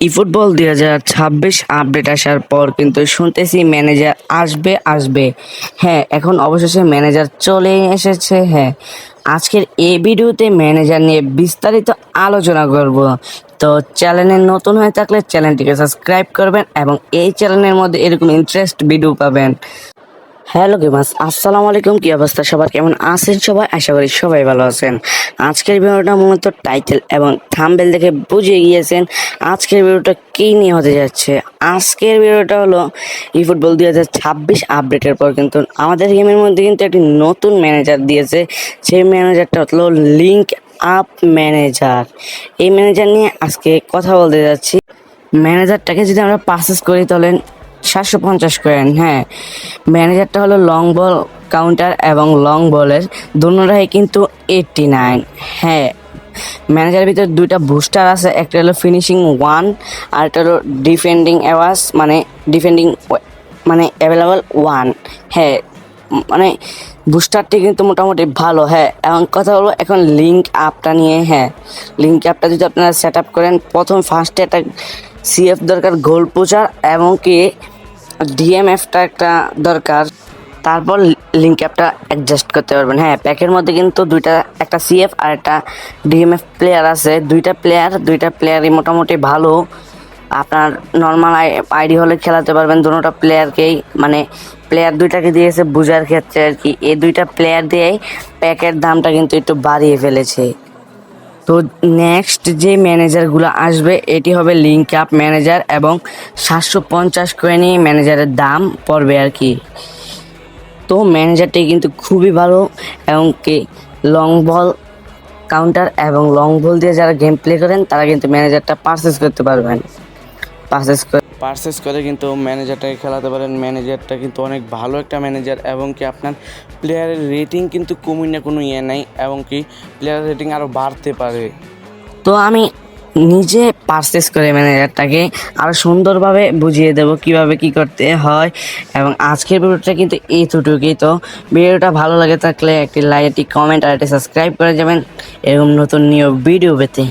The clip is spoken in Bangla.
ইফুটবল দুই হাজার ছাব্বিশ আপডেট আসার পর কিন্তু শুনতেছি ম্যানেজার আসবে আসবে। হ্যাঁ এখন অবশেষে ম্যানেজার চলে এসেছে হ্যাঁ। আজকের এই ভিডিওতে ম্যানেজার নিয়ে বিস্তারিত আলোচনা করব। তো চ্যানেলে নতুন হয়ে থাকলে চ্যানেলটিকে সাবস্ক্রাইব করবেন এবং এই চ্যানেলের মধ্যে এরকম ইন্টারেস্ট ভিডিও পাবেন। হ্যালো গেমাস আসসালামু আলাইকুম। কি অবস্থা? সবার কেমন আছেন সবাই? আশা করি সবাই ভালো আছেন। আজকের ভিডিওটা মূলত টাইটেল এবং থাম্বেল দেখে বুঝে গিয়েছেন আজকের ভিডিওটা কী নিয়ে হতে যাচ্ছে। আজকের ভিডিওটা হলো ই ফুটবল দুই হাজার ছাব্বিশ আপডেটের পর কিন্তু আমাদের গেমের মধ্যে কিন্তু একটি নতুন ম্যানেজার দিয়েছে। সেই ম্যানেজারটা হলো লিঙ্ক আপ ম্যানেজার এই ম্যানেজার নিয়ে আজকে কথা বলতে যাচ্ছি। ম্যানেজারটাকে যদি আমরা পারচেস করি তাহলে সাতশো পঞ্চাশ কয়েন হ্যাঁ। ম্যানেজারটা হলো লং বল কাউন্টার এবং লং বলের দুটাই কিন্তু এইটটি নাইন হ্যাঁ। ম্যানেজারের ভিতরে দুইটা বুস্টার আছে, একটা হলো ফিনিশিং ওয়ান আর একটা হলো ডিফেন্ডিং অ্যাওয়ার্স মানে ডিফেন্ডিং মানে অ্যাভেলেবল ওয়ান হ্যাঁ। মানে বুস্টারটি কিন্তু মোটামুটি ভালো হ্যাঁ। এবং কথা হলো এখন লিঙ্ক আপটা নিয়ে হ্যাঁ। লিঙ্ক আপটা যদি আপনারা সেট আপ করেন, প্রথম ফার্স্টে একটা সিএফ দরকার গোল পোচার এবং কি ডিএমএফটা একটা দরকার। তারপর লিঙ্ক অ্যাপটা অ্যাডজাস্ট করতে পারবেন। হ্যাঁ প্যাকের মধ্যে কিন্তু দুইটা, একটা সিএফ আর একটা ডিএমএফ প্লেয়ার আছে। দুইটা প্লেয়ার দুইটা প্লেয়ারই মোটামুটি ভালো। আপনার নর্মাল আইডি হলে খেলাতে পারবেন। দুটোটা প্লেয়ারকেই মানে প্লেয়ার দুইটাকে দিয়েছে বোঝার ক্ষেত্রে আর কি। এই দুইটা প্লেয়ার দিয়েই প্যাকের দামটা কিন্তু একটু বাড়িয়ে ফেলেছে। তো নেক্সট যে ম্যানেজারগুলো আসবে, এটি হবে লিঙ্ক আপ ম্যানেজার এবং সাতশো পঞ্চাশ কোয়েনি ম্যানেজারের দাম পড়বে আর কি। তো ম্যানেজারটি কিন্তু খুবই ভালো এবং কি লং বল কাউন্টার এবং লং বল দিয়ে যারা গেম প্লে করেন, তারা কিন্তু ম্যানেজারটা পারচেস করতে পারবেন। পারচেস করে পারচেস করে কিন্তু ম্যানেজারটাকে খেলাতে পারেন। ম্যানেজারটা কিন্তু অনেক ভালো একটা ম্যানেজার এবং কি আপনার প্লেয়ারের রেটিং কিন্তু কমই না কোনো ইয়ে নাই এবং কি প্লেয়ারের রেটিং আরও বাড়তে পারে। তো আমি নিজে পারচেস করে ম্যানেজারটাকে আরও সুন্দরভাবে বুঝিয়ে দেবো কীভাবে কি করতে হয় এবং আজকের ভিডিওটা কিন্তু এইটুকুই তো ভিডিওটা ভালো লাগে থাকলে একটি লাইক একটি কমেন্ট আর একটি সাবস্ক্রাইব করে যাবেন। এরকম নতুন নিউ ভিডিও পেতে।